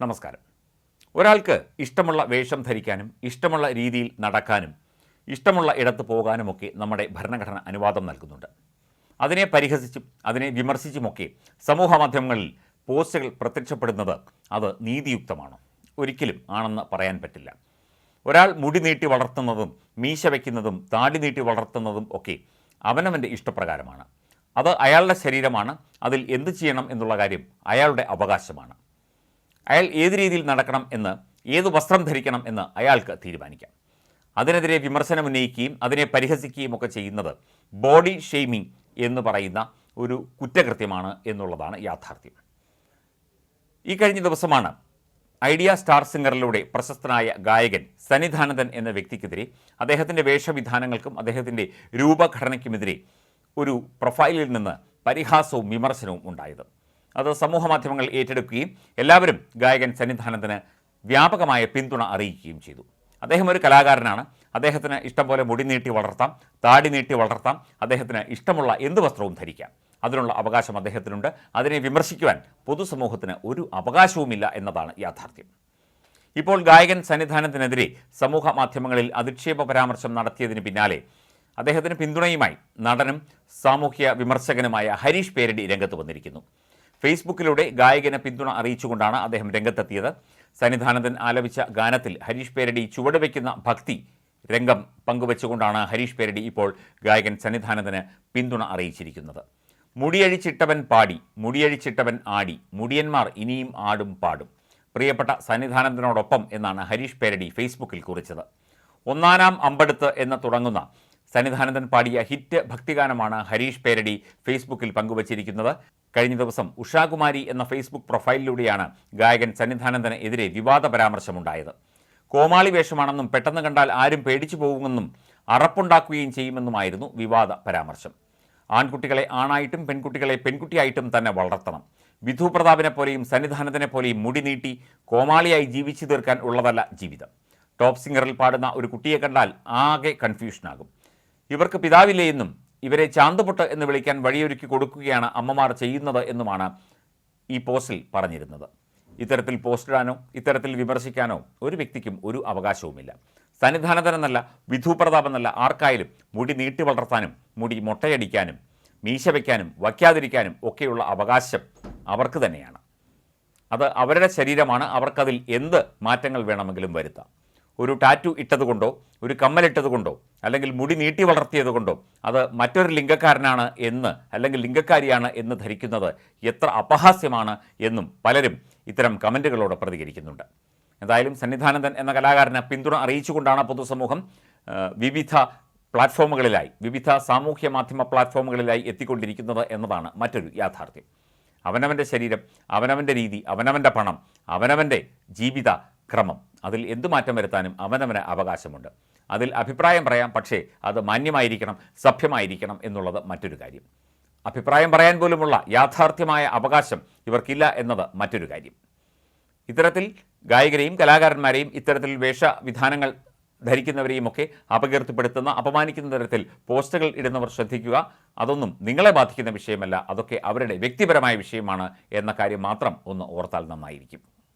നമസ്കാരം. ഒരാൾക്ക് ഇഷ്ടമുള്ള വേഷം ധരിക്കാനും ഇഷ്ടമുള്ള രീതിയിൽ നടക്കാനും ഇഷ്ടമുള്ള ഇടത്ത് പോകാനുമൊക്കെ നമ്മുടെ ഭരണഘടന അനുവാദം നൽകുന്നുണ്ട്. അതിനെ പരിഹസിച്ചും അതിനെ വിമർശിച്ചുമൊക്കെ സമൂഹ മാധ്യമങ്ങളിൽ പോസ്റ്റുകൾ പ്രത്യക്ഷപ്പെടുന്നത് അത് നീതിയുക്തമാണോ? ഒരിക്കലും ആണെന്ന് പറയാൻ പറ്റില്ല. ഒരാൾ മുടി നീട്ടി വളർത്തുന്നതും മീശ വയ്ക്കുന്നതും താടി നീട്ടി വളർത്തുന്നതും ഒക്കെ അവനവന്റെ ഇഷ്ടപ്രകാരമാണ്. അത് അയാളുടെ ശരീരമാണ് അതിൽ എന്ത് ചെയ്യണം എന്നുള്ള കാര്യം അയാളുടെ അവകാശമാണ്. അയാൾ ഏത് രീതിയിൽ നടക്കണം എന്ന് ഏത് വസ്ത്രം ധരിക്കണം എന്ന് അയാൾക്ക് തീരുമാനിക്കാം. അതിനെതിരെ വിമർശനം ഉന്നയിക്കുകയും അതിനെ പരിഹസിക്കുകയും ഒക്കെ ചെയ്യുന്നത് ബോഡി ഷെയ്മിംഗ് എന്ന് പറയുന്ന ഒരു കുറ്റകൃത്യമാണ് എന്നുള്ളതാണ് യാഥാർത്ഥ്യം. ഈ കഴിഞ്ഞ ദിവസമാണ് ഐഡിയ സ്റ്റാർ സിംഗറിലൂടെ പ്രശസ്തനായ ഗായകൻ സന്നിധാനന്ദൻ എന്ന വ്യക്തിക്കെതിരെ അദ്ദേഹത്തിന്റെ വേഷവിധാനങ്ങൾക്കും അദ്ദേഹത്തിന്റെ രൂപഘടനയ്ക്കുമെതിരെ ഒരു പ്രൊഫൈലിൽ നിന്ന് പരിഹാസവും വിമർശനവും ഉണ്ടായത്. അത് സമൂഹ മാധ്യമങ്ങൾ ഏറ്റെടുക്കുകയും എല്ലാവരും ഗായകൻ സന്നിധാനത്തിന് വ്യാപകമായ പിന്തുണ അറിയിക്കുകയും ചെയ്തു. അദ്ദേഹം ഒരു കലാകാരനാണ്. അദ്ദേഹത്തിന് ഇഷ്ടം പോലെ മുടി നീട്ടി വളർത്താം താടി നീട്ടി വളർത്താം അദ്ദേഹത്തിന് ഇഷ്ടമുള്ള എന്ത് വസ്ത്രവും ധരിക്കാം. അതിനുള്ള അവകാശം അദ്ദേഹത്തിനുണ്ട്. അതിനെ വിമർശിക്കുവാൻ പൊതുസമൂഹത്തിന് ഒരു അവകാശവുമില്ല എന്നതാണ് യാഥാർത്ഥ്യം. ഇപ്പോൾ ഗായകൻ സന്നിധാനത്തിനെതിരെ സമൂഹ മാധ്യമങ്ങളിൽ അധിക്ഷേപ പരാമർശം നടത്തിയതിന് പിന്നാലെ അദ്ദേഹത്തിന് പിന്തുണയുമായി നടനും സാമൂഹ്യ വിമർശകനുമായ ഹരീഷ് പേരടി രംഗത്ത് വന്നിരിക്കുന്നു. ഫേസ്ബുക്കിലൂടെ ഗായകന് പിന്തുണ അറിയിച്ചുകൊണ്ടാണ് അദ്ദേഹം രംഗത്തെത്തിയത്. സന്നിധാനന്ദൻ ആലപിച്ച ഗാനത്തിൽ ഹരീഷ് പേരടി ചുവടുവെക്കുന്ന ഭക്തി രംഗം പങ്കുവച്ചുകൊണ്ടാണ് ഹരീഷ് പേരടി ഇപ്പോൾ ഗായകൻ സന്നിധാനന്ദന് പിന്തുണ അറിയിച്ചിരിക്കുന്നത്. മുടിയഴിച്ചിട്ടവൻ പാടി മുടിയഴിച്ചിട്ടവൻ ആടി മുടിയന്മാർ ഇനിയും ആടും പാടും. പ്രിയപ്പെട്ട സന്നിധാനന്ദനോടൊപ്പം എന്നാണ് ഹരീഷ് പേരടി ഫേസ്ബുക്കിൽ കുറിച്ചത്. ഒന്നാനാം അമ്പടുത്ത് എന്ന് തുടങ്ങുന്ന സന്നിധാനന്ദൻ പാടിയ ഹിറ്റ് ഭക്തിഗാനമാണ് ഹരീഷ് പേരടി ഫേസ്ബുക്കിൽ പങ്കുവച്ചിരിക്കുന്നത്. കഴിഞ്ഞ ദിവസം ഉഷാകുമാരി എന്ന ഫേസ്ബുക്ക് പ്രൊഫൈലിലൂടെയാണ് ഗായകൻ സന്നിധാനന്ദന് എതിരെ വിവാദ പരാമർശമുണ്ടായത്. കോമാളി വേഷമാണെന്നും പെട്ടെന്ന് കണ്ടാൽ ആരും പേടിച്ചു പോകുമെന്നും അറപ്പുണ്ടാക്കുകയും ചെയ്യുമെന്നുമായിരുന്നു വിവാദ പരാമർശം. ആൺകുട്ടികളെ ആണായിട്ടും പെൺകുട്ടികളെ പെൺകുട്ടിയായിട്ടും തന്നെ വളർത്തണം. വിധു പ്രതാപിനെ പോലെയും സന്നിധാനത്തിനെ പോലെയും മുടി നീട്ടി കോമാളിയായി ജീവിച്ചു തീർക്കാൻ ഉള്ളതല്ല ജീവിതം. ടോപ്പ് സിംഗറിൽ പാടുന്ന ഒരു കുട്ടിയെ കണ്ടാൽ ആകെ കൺഫ്യൂഷനാകും. ഇവർക്ക് പിതാവില്ലേ എന്നും ഇവരെ ചാന്തുപൊട്ട് എന്ന് വിളിക്കാൻ വഴിയൊരുക്കി കൊടുക്കുകയാണ് അമ്മമാർ ചെയ്യുന്നത് എന്നുമാണ് ഈ പോസ്റ്റിൽ പറഞ്ഞിരുന്നത്. ഇത്തരത്തിൽ പോസ്റ്റിടാനോ ഇത്തരത്തിൽ വിമർശിക്കാനോ ഒരു വ്യക്തിക്കും ഒരു അവകാശവുമില്ല. സന്നിധാനതനെന്നല്ല വിധുപ്രതാപെന്നല്ല ആർക്കായാലും മുടി നീട്ടി വളർത്താനും മുടി മുട്ടയടിക്കാനും മീശ വയ്ക്കാനും വയ്ക്കാതിരിക്കാനും ഒക്കെയുള്ള അവകാശം അവർക്ക് തന്നെയാണ്. അത് അവരുടെ ശരീരമാണ് അവർക്കതിൽ എന്ത് മാറ്റങ്ങൾ വേണമെങ്കിലും വരുത്താം. ഒരു ടാറ്റു ഇട്ടതുകൊണ്ടോ ഒരു കമ്മലിട്ടതുകൊണ്ടോ അല്ലെങ്കിൽ മുടി നീട്ടി വളർത്തിയത് കൊണ്ടോ അത് മറ്റൊരു ലിംഗക്കാരനാണ് എന്ന് അല്ലെങ്കിൽ ലിംഗക്കാരിയാണ് എന്ന് ധരിക്കുന്നത് എത്ര അപഹാസ്യമാണ് എന്നും പലരും ഇത്തരം കമന്റുകളോട് പ്രതികരിക്കുന്നുണ്ട്. എന്തായാലും സന്നിധാനന്ദൻ എന്ന കലാകാരന് പിന്തുണ അറിയിച്ചുകൊണ്ടാണ് പൊതുസമൂഹം വിവിധ പ്ലാറ്റ്ഫോമുകളിലായി വിവിധ സാമൂഹ്യ മാധ്യമ പ്ലാറ്റ്ഫോമുകളിലായി എത്തിക്കൊണ്ടിരിക്കുന്നത് എന്നതാണ് മറ്റൊരു യാഥാർത്ഥ്യം. അവനവന്റെ ശരീരം അവനവന്റെ രീതി അവനവന്റെ പണം അവനവന്റെ ജീവിത ക്രമം അതിൽ എന്തു മാറ്റം വരുത്താനും അവനവന് അവകാശമുണ്ട്. അതിൽ അഭിപ്രായം പറയാം പക്ഷേ അത് മാന്യമായിരിക്കണം സഭ്യമായിരിക്കണം എന്നുള്ളത് മറ്റൊരു കാര്യം. അഭിപ്രായം പറയാൻ പോലുമുള്ള യാഥാർത്ഥ്യമായ അവകാശം ഇവർക്കില്ല എന്നത് മറ്റൊരു കാര്യം. ഇത്തരത്തിൽ ഗായകരെയും കലാകാരന്മാരെയും ഇത്തരത്തിൽ വേഷവിധാനങ്ങൾ ധരിക്കുന്നവരെയും ഒക്കെ അപകീർത്തിപ്പെടുത്തുന്ന അപമാനിക്കുന്ന തരത്തിൽ പോസ്റ്റുകൾ ഇടുന്നവർ ശ്രദ്ധിക്കുക. അതൊന്നും നിങ്ങളെ ബാധിക്കുന്ന വിഷയമല്ല അതൊക്കെ അവരുടെ വ്യക്തിപരമായ വിഷയമാണ് എന്ന കാര്യം മാത്രം ഒന്ന് ഓർത്താൽ നന്നായിരിക്കും.